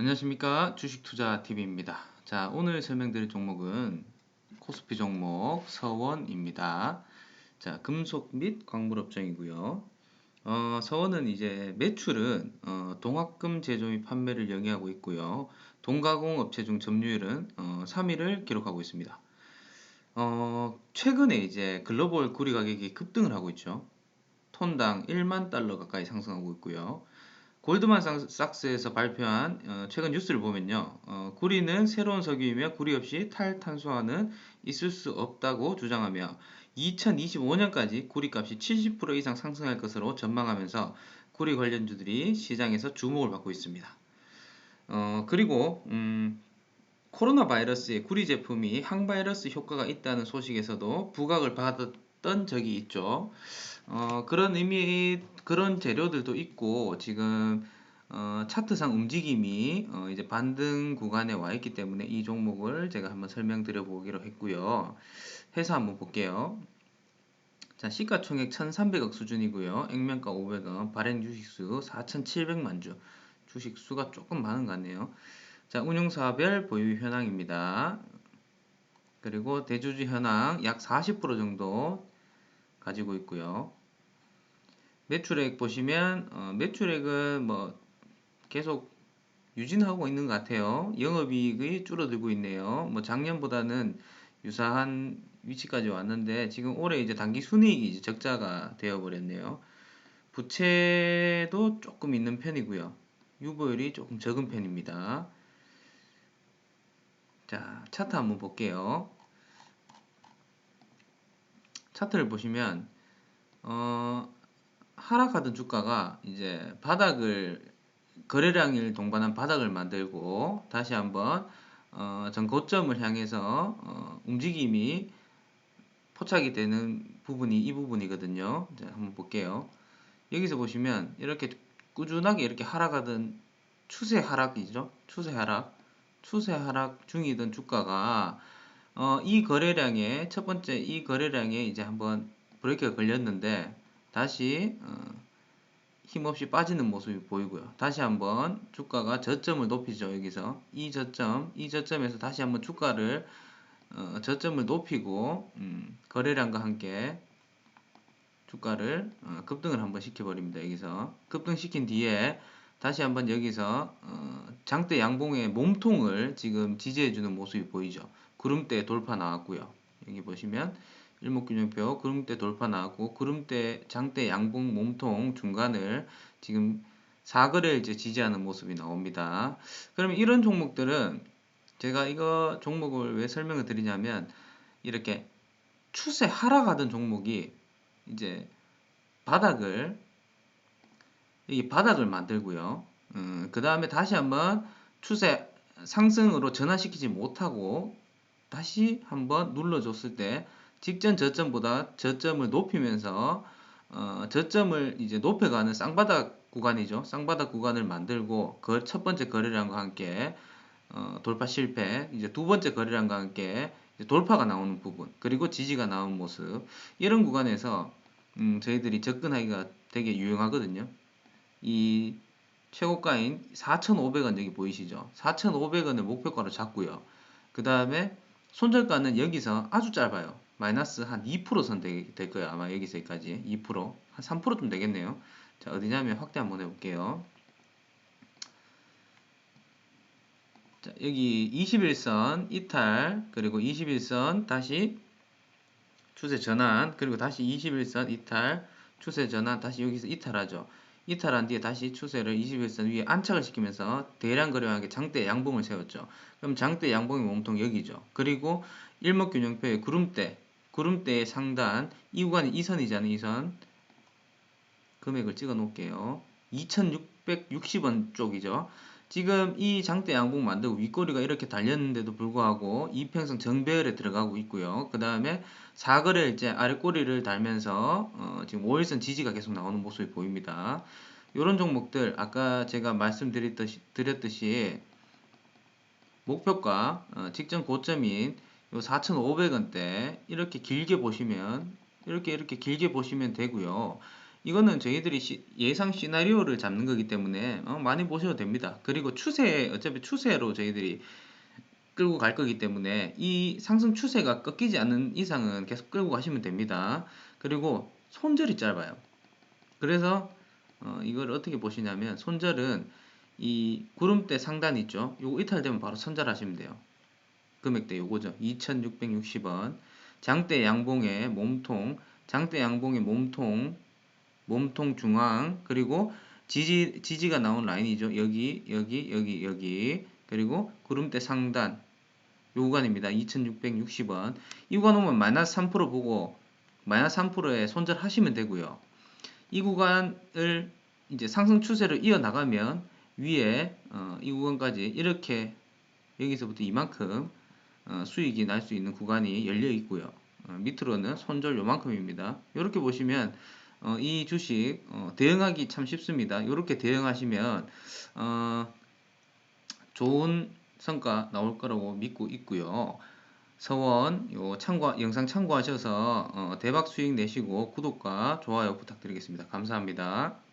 안녕하십니까 주식투자TV입니다. 자 오늘 설명드릴 종목은 코스피 종목 서원입니다. 자 금속 및 광물업종이고요. 어, 서원은 이제 매출은 어, 동학금 제조 및 판매를 영위하고 있고요. 동가공 업체 중 점유율은 어, 3위를 기록하고 있습니다. 어, 최근에 이제 글로벌 구리 가격이 급등을 하고 있죠. 톤당 1만 달러 가까이 상승하고 있고요. 골드만삭스에서 발표한 어, 최근 뉴스를 보면요. 어, 구리는 새로운 석유이며 구리 없이 탈탄소화는 있을 수 없다고 주장하며 2025년까지 구리 값이 70% 이상 상승할 것으로 전망하면서 구리 관련주들이 시장에서 주목을 받고 있습니다. 어, 그리고 음, 코로나 바이러스의 구리 제품이 항바이러스 효과가 있다는 소식에서도 부각을 받았던 적이 있죠. 어, 그런 의미 그런 재료들도 있고 지금 어, 차트상 움직임이 어, 이제 반등 구간에 와 있기 때문에 이 종목을 제가 한번 설명드려 보기로 했고요. 회사 한번 볼게요. 자, 시가총액 1,300억 수준이고요. 액면가 500원, 발행 주식수 4,700만 주. 주식수가 조금 많은 것 같네요. 자, 운용사별 보유 현황입니다. 그리고 대주주 현황 약 40% 정도 가지고 있고요. 매출액 보시면 어, 매출액은 뭐 계속 유진하고 있는 것 같아요. 영업이익이 줄어들고 있네요. 뭐 작년보다는 유사한 위치까지 왔는데 지금 올해 이제 단기 순이익이 이제 적자가 되어 버렸네요. 부채도 조금 있는 편이고요. 유보율이 조금 적은 편입니다. 자, 차트 한번 볼게요. 차트를 보시면 어, 하락하던 주가가 이제 바닥을 거래량을 동반한 바닥을 만들고 다시 한번 어, 전 고점을 향해서 어, 움직임이 포착이 되는 부분이 이 부분이거든요. 자, 한번 볼게요. 여기서 보시면 이렇게 꾸준하게 이렇게 하락하던 추세 하락이죠. 추세 하락. 추세 하락 중이던 주가가 어, 이 거래량에 첫 번째 이 거래량에 이제 한번 브레이크가 걸렸는데 다시 어, 힘없이 빠지는 모습이 보이고요. 다시 한번 주가가 저점을 높이죠. 여기서 이 저점, 이 저점에서 다시 한번 주가를 어, 저점을 높이고 음, 거래량과 함께 주가를 어, 급등을 한번 시켜버립니다. 여기서 급등시킨 뒤에 다시 한번 여기서 어, 장대 양봉의 몸통을 지금 지지해주는 모습이 보이죠. 구름대 돌파 나왔고요. 여기 보시면 일목균형표 구름대 돌파 나왔고 구름대 장대 양봉 몸통 중간을 지금 사거래를 이제 지지하는 모습이 나옵니다. 그러면 이런 종목들은 제가 이거 종목을 왜 설명을 드리냐면 이렇게 추세 하락하던 종목이 이제 바닥을 이 바닥을 만들고요. 음, 그 다음에 다시 한번 추세 상승으로 전환시키지 못하고 다시 한번 눌러줬을 때 직전 저점보다 저점을 높이면서 어, 저점을 이제 높여가는 쌍바닥 구간이죠. 쌍바닥 구간을 만들고 그 첫 번째 거래량과 함께 어, 돌파 실패, 이제 두 번째 거래량과 함께 돌파가 나오는 부분, 그리고 지지가 나온 모습 이런 구간에서 음, 저희들이 접근하기가 되게 유용하거든요. 이 최고가인 4,500원 여기 보이시죠? 4,500원을 목표가로 잡고요. 그 다음에 손절가는 여기서 아주 짧아요. 마이너스 한 2%선 될 거예요. 아마 여기서 여기까지 2%, 한 3%좀 되겠네요. 자, 어디냐면 확대 한번 해볼게요. 자, 여기 21선 이탈, 그리고 21선 다시 추세 전환, 그리고 다시 21선 이탈, 추세 전환, 다시 여기서 이탈하죠. 이탈한 뒤에 다시 추세를 21선 위에 안착을 시키면서 대량 거래량하게 장대 양봉을 세웠죠. 그럼 장대 양봉의 몸통 여기죠. 그리고 일목균형표의 구름대, 구름대의 상단 이 구간이 2선이잖아요. 2선 금액을 찍어 놓을게요. 2660원 쪽이죠. 지금 이 장대 양봉 만들고 윗꼬리가 이렇게 달렸는데도 불구하고 이평선 정배열에 들어가고 있고요. 그 다음에 사거래일제 아래꼬리를 달면서 어, 지금 5일선 지지가 계속 나오는 모습이 보입니다. 이런 종목들 아까 제가 말씀드렸듯이 드렸듯이 목표가 어, 직전 고점인 요 4,500원대 이렇게 길게 보시면 이렇게 이렇게 길게 보시면 되고요. 이거는 저희들이 시- 예상 시나리오를 잡는 거기 때문에 어, 많이 보셔도 됩니다. 그리고 추세 어차피 추세로 저희들이 끌고 갈 거기 때문에 이 상승 추세가 꺾이지 않는 이상은 계속 끌고 가시면 됩니다. 그리고 손절이 짧아요. 그래서 어, 이걸 어떻게 보시냐면 손절은 이 구름대 상단 있죠. 요거 이탈되면 바로 손절하시면 돼요. 금액대 요거죠. 2660원. 장대 양봉의 몸통, 장대 양봉의 몸통, 몸통 중앙, 그리고 지지, 지지가 나온 라인이죠. 여기, 여기, 여기, 여기. 그리고 구름대 상단. 요 구간입니다. 2660원. 이 구간 오면 마이너스 3% 보고 마이너스 3%에 손절하시면 되고요. 이 구간을 이제 상승 추세를 이어나가면 위에 어, 이 구간까지 이렇게 여기서부터 이만큼 어, 수익이 날 수 있는 구간이 열려 있고요. 어, 밑으로는 손절 요만큼입니다. 이렇게 보시면 어, 이 주식 어, 대응하기 참 쉽습니다. 이렇게 대응하시면 어, 좋은 성과 나올 거라고 믿고 있고요. 서원 요 참고 영상 참고하셔서 어, 대박 수익 내시고 구독과 좋아요 부탁드리겠습니다. 감사합니다.